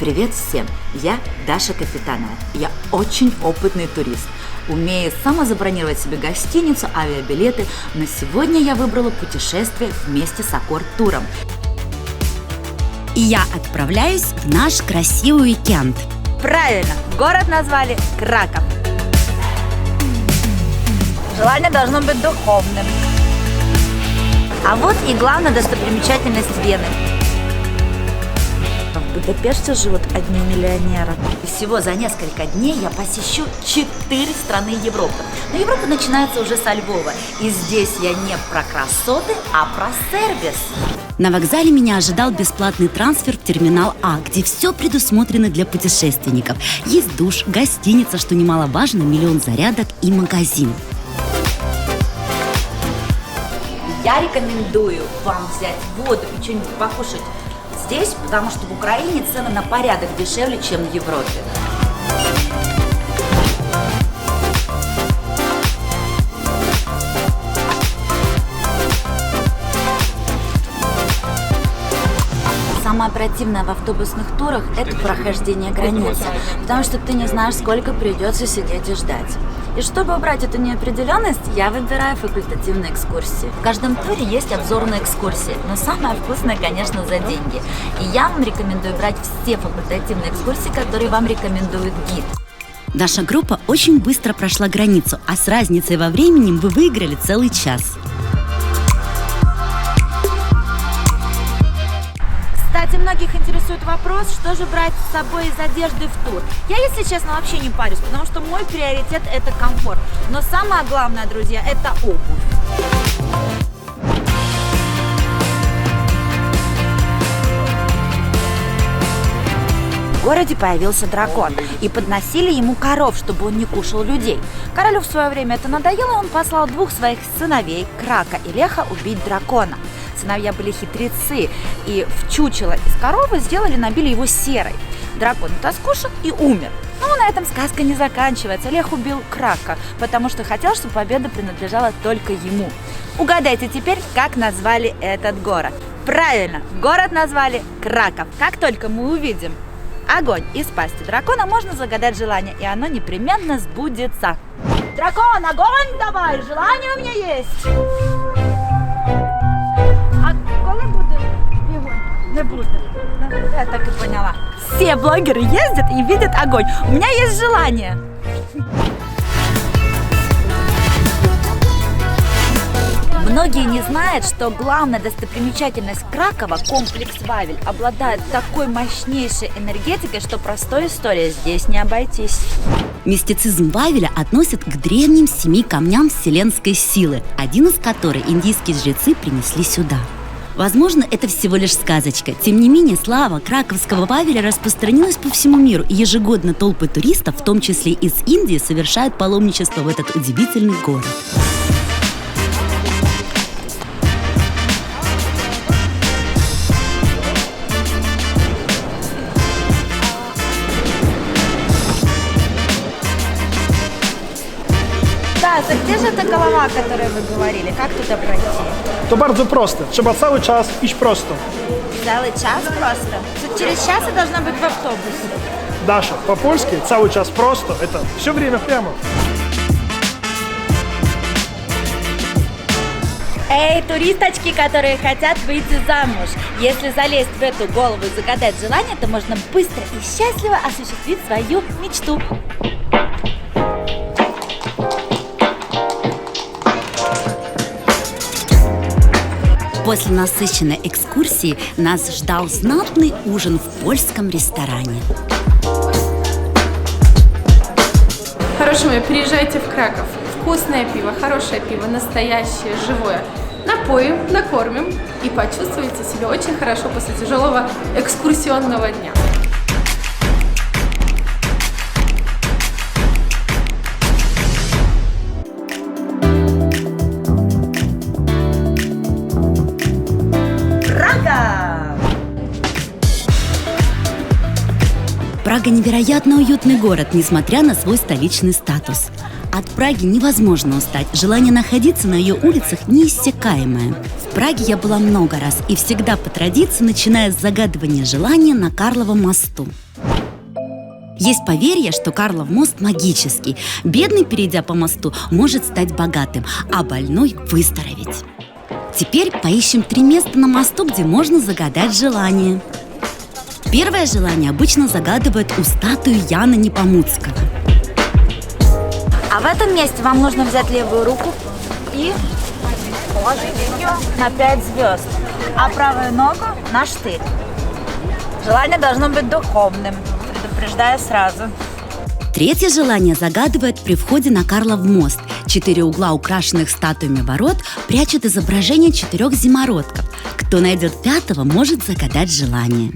Привет всем! Я Даша Капитанова. Я очень опытный турист. Умею самозабронировать себе гостиницу, авиабилеты, но сегодня я выбрала путешествие вместе с Аккорд-туром. И я отправляюсь в наш красивый уикенд. Правильно, город назвали Краков. Желание должно быть духовным. А вот и главная достопримечательность Вены. В Будапеште живут одни миллионеры. И всего за несколько дней я посещу четыре страны Европы. Но Европа начинается уже со Львова. И здесь я не про красоты, а про сервис. На вокзале меня ожидал бесплатный трансфер в терминал А, где все предусмотрено для путешественников. Есть душ, гостиница, что немаловажно, миллион зарядок и магазин. Я рекомендую вам взять воду и что-нибудь покушать здесь, потому что в Украине цены на порядок дешевле, чем в Европе. Самое противное в автобусных турах – это прохождение границы, потому что ты не знаешь, сколько придется сидеть и ждать. И чтобы убрать эту неопределенность, я выбираю факультативные экскурсии. В каждом туре есть обзорные экскурсии, но самое вкусное, конечно, за деньги. И я вам рекомендую брать все факультативные экскурсии, которые вам рекомендует гид. Наша группа очень быстро прошла границу, а с разницей во времени вы выиграли целый час. Кстати, многих интересует вопрос, что же брать с собой из одежды в тур. Я, если честно, вообще не парюсь, потому что мой приоритет это комфорт. Но самое главное, друзья, это обувь. В городе появился дракон, и подносили ему коров, чтобы он не кушал людей. Королю в свое время это надоело, он послал двух своих сыновей, Крака и Леха, убить дракона. Сыновья были хитрецы, и в чучело из коровы сделали, набили его серой. Дракон это и умер. Но на этом сказка не заканчивается. Лех убил Крака, потому что хотел, чтобы победа принадлежала только ему. Угадайте теперь, как назвали этот город. Правильно, город назвали Краков. Как только мы увидим огонь из пасти дракона, можно загадать желание, и оно непременно сбудется. Дракон, огонь давай, желание у меня есть. Не буде. Я так и поняла. Все блогеры ездят и видят огонь. У меня есть желание. Многие не знают, что главная достопримечательность Кракова, комплекс Вавель, обладает такой мощнейшей энергетикой, что простой историей здесь не обойтись. Мистицизм Вавеля относят к древним семи камням вселенской силы, один из которых индийские жрецы принесли сюда. Возможно, это всего лишь сказочка. Тем не менее, слава краковского Вавеля распространилась по всему миру, и ежегодно толпы туристов, в том числе из Индии, совершают паломничество в этот удивительный город. Голова, о которой вы говорили? Как туда пройти? To bardzo proste. Trzeba cały czas iść prosto. Целый час просто. Тут через час я должна быть в автобусе. Даша, по-польски cały czas prosto – это все время прямо. Эй, туристочки, которые хотят выйти замуж. Если залезть в эту голову и загадать желание, то можно быстро и счастливо осуществить свою мечту. После насыщенной экскурсии нас ждал знатный ужин в польском ресторане. Хорошо, мои, приезжайте в Краков. Вкусное пиво, хорошее пиво, настоящее, живое. Напоим, накормим и почувствуете себя очень хорошо после тяжелого экскурсионного дня. Прага невероятно уютный город, несмотря на свой столичный статус. От Праги невозможно устать. Желание находиться на ее улицах неиссякаемое. В Праге я была много раз и всегда по традиции начиная с загадывания желания на Карловом мосту. Есть поверье, что Карлов мост магический. Бедный, перейдя по мосту, может стать богатым, а больной – выздороветь. Теперь поищем три места на мосту, где можно загадать желание. Первое желание обычно загадывают у статуи Яна Непомуцкого. А в этом месте вам нужно взять левую руку и положить ее на 5 звезд, а правую ногу на штырь. Желание должно быть духовным, предупреждаю сразу. Третье желание загадывают при входе на Карлов мост. Четыре угла, украшенных статуями ворот, прячут изображение четырех зимородков. Кто найдет пятого, может загадать желание.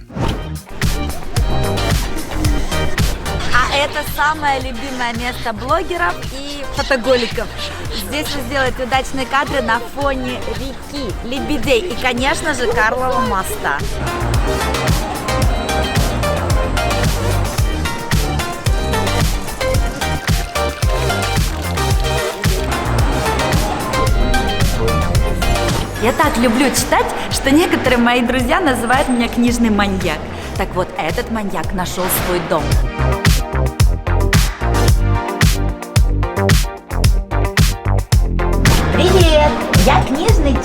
Это самое любимое место блогеров и фотоголиков. Здесь вы сделаете удачные кадры на фоне реки, лебедей и, конечно же, Карлова моста. Я так люблю читать, что некоторые мои друзья называют меня книжный маньяк. Так вот, этот маньяк нашел свой дом.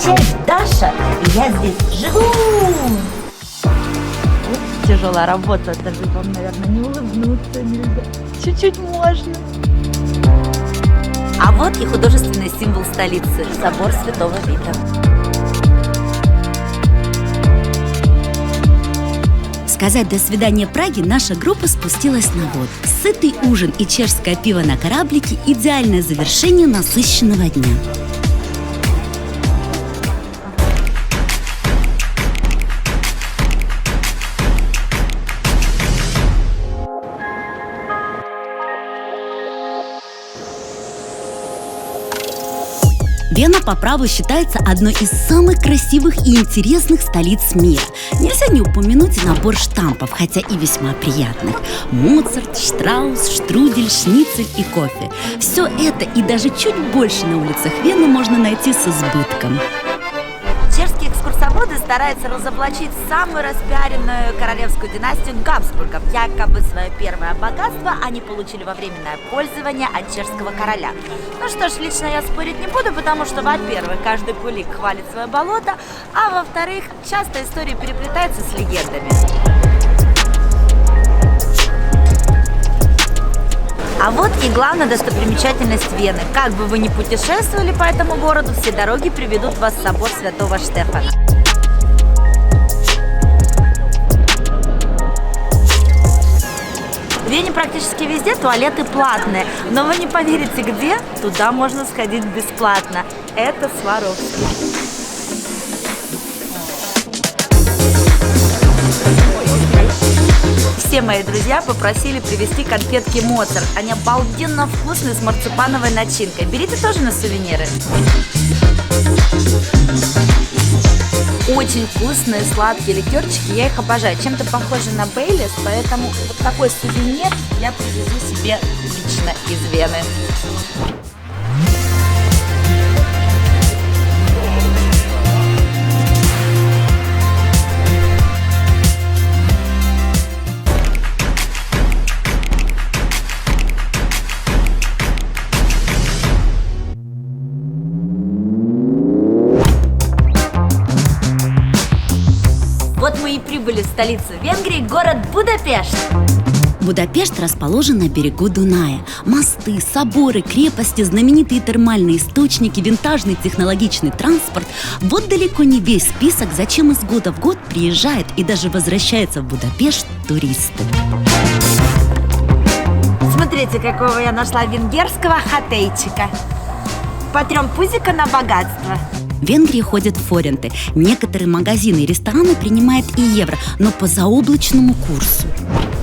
Червь Даша, и я здесь живу! Тяжелая работа, даже вам, наверное, не улыбнуться нельзя. Чуть-чуть можно. А вот и художественный символ столицы – собор Святого Вита. Сказать «до свидания Праге» наша группа спустилась на воду. Сытый ужин и чешское пиво на кораблике – идеальное завершение насыщенного дня. Вена по праву считается одной из самых красивых и интересных столиц мира. Нельзя не упомянуть набор штампов, хотя и весьма приятных. Моцарт, Штраус, Штрудель, Шницель и кофе. Все это и даже чуть больше на улицах Вены можно найти с избытком. Экскурсоводы стараются разоблачить самую распиаренную королевскую династию Габсбургов. Якобы свое первое богатство они получили во временное пользование от чешского короля. Ну что ж, лично я спорить не буду, потому что, во-первых, каждый кулик хвалит свое болото, а во-вторых, часто история переплетается с легендами. А вот и главная достопримечательность Вены. Как бы вы ни путешествовали по этому городу, все дороги приведут вас в собор Святого Штефана. В Вене практически везде туалеты платные, но вы не поверите, где туда можно сходить бесплатно. Это Сваровский. Все мои друзья попросили привезти конфетки Моцарт. Они обалденно вкусные с марципановой начинкой. Берите тоже на сувениры. Очень вкусные сладкие ликерчики, я их обожаю. Чем-то похожи на Бейлис, поэтому вот такой сувенир я привезу себе лично из Вены. Столицу Венгрии, город Будапешт. Будапешт расположен на берегу Дуная. Мосты, соборы, крепости, знаменитые термальные источники, винтажный технологичный транспорт – вот далеко не весь список, зачем из года в год приезжает и даже возвращается в Будапешт туристы. Смотрите, какого я нашла венгерского хатейчика. Потрем пузика на богатство. В Венгрии ходят форенты. Некоторые магазины и рестораны принимают и евро, но по заоблачному курсу.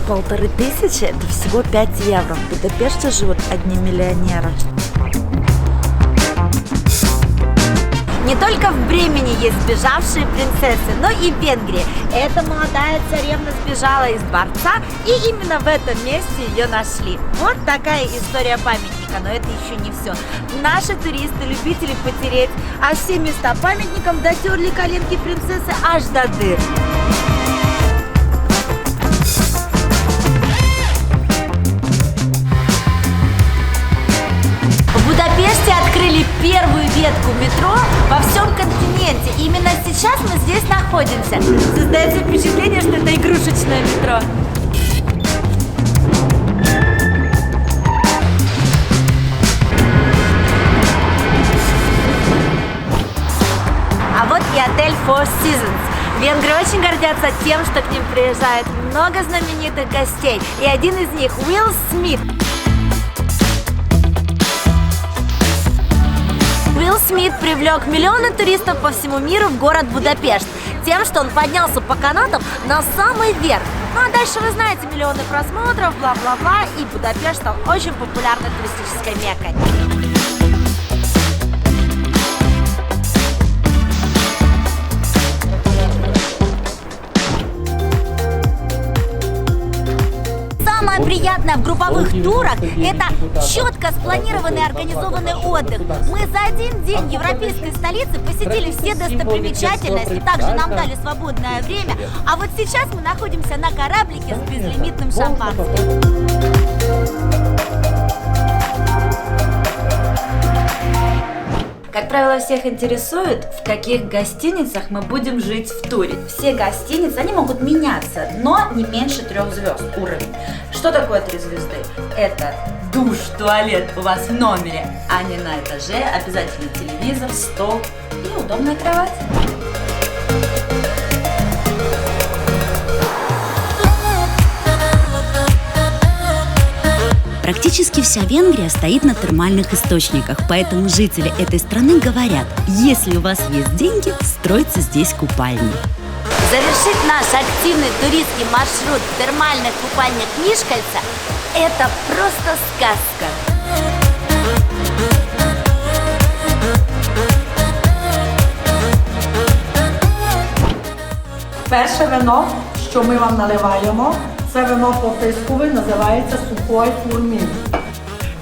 Полторы тысячи – это всего 5 евро. В Будапеште живут одни миллионеры. Не только в Бремени есть сбежавшие принцессы, но и в Венгрии. Эта молодая царевна сбежала из дворца, и именно в этом месте ее нашли. Вот такая история памятника, но это еще не все. Наши туристы, любители потереть, а все места памятникам дотерли коленки принцессы аж до дыр. Первую ветку метро во всем континенте. Именно сейчас мы здесь находимся. Создается впечатление, что это игрушечное метро. А вот и отель Four Seasons. Венгры очень гордятся тем, что к ним приезжает много знаменитых гостей. И один из них Уилл Смит. Уилл Смит привлек миллионы туристов по всему миру в город Будапешт тем, что он поднялся по канатам на самый верх. Ну а дальше вы знаете, миллионы просмотров, бла-бла-бла, и Будапешт стал очень популярной туристической меккой. Самое приятное в групповых турах – это четко спланированный организованный отдых. Мы за один день европейской столицы посетили все достопримечательности, также нам дали свободное время, а вот сейчас мы находимся на кораблике с безлимитным шампанским. Как правило, всех интересует, в каких гостиницах мы будем жить в туре. Все гостиницы, они могут меняться, но не меньше трех звезд уровень. Что такое три звезды? Это душ, туалет у вас в номере, а не на этаже, обязательно телевизор, стол и удобная кровать. Практически вся Венгрия стоит на термальных источниках, поэтому жители этой страны говорят, если у вас есть деньги, стройте здесь купальни. Завершить наш активный туристский маршрут в термальных купальнях Мишкальца – это просто сказка. Перше вино, що ми вам наливаємо, це вино по-пискове, називається сухой фурмін.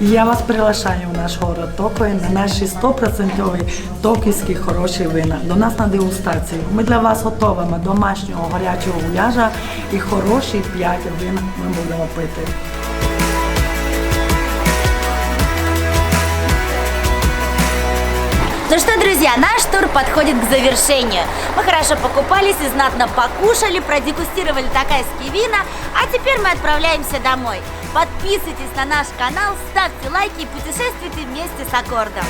Я вас приглашаю в наш город Токої на наші 100% токійські хороші вина. До нас на дегустацію. Ми для вас готовимо домашнього гарячого гуляжа і хороші 5 вин ми будемо пити. Ну что, друзья, наш тур подходит к завершению. Мы хорошо покупались и знатно покушали, продегустировали такайские вина, а теперь мы отправляемся домой. Подписывайтесь на наш канал, ставьте лайки и путешествуйте вместе с Аккордом.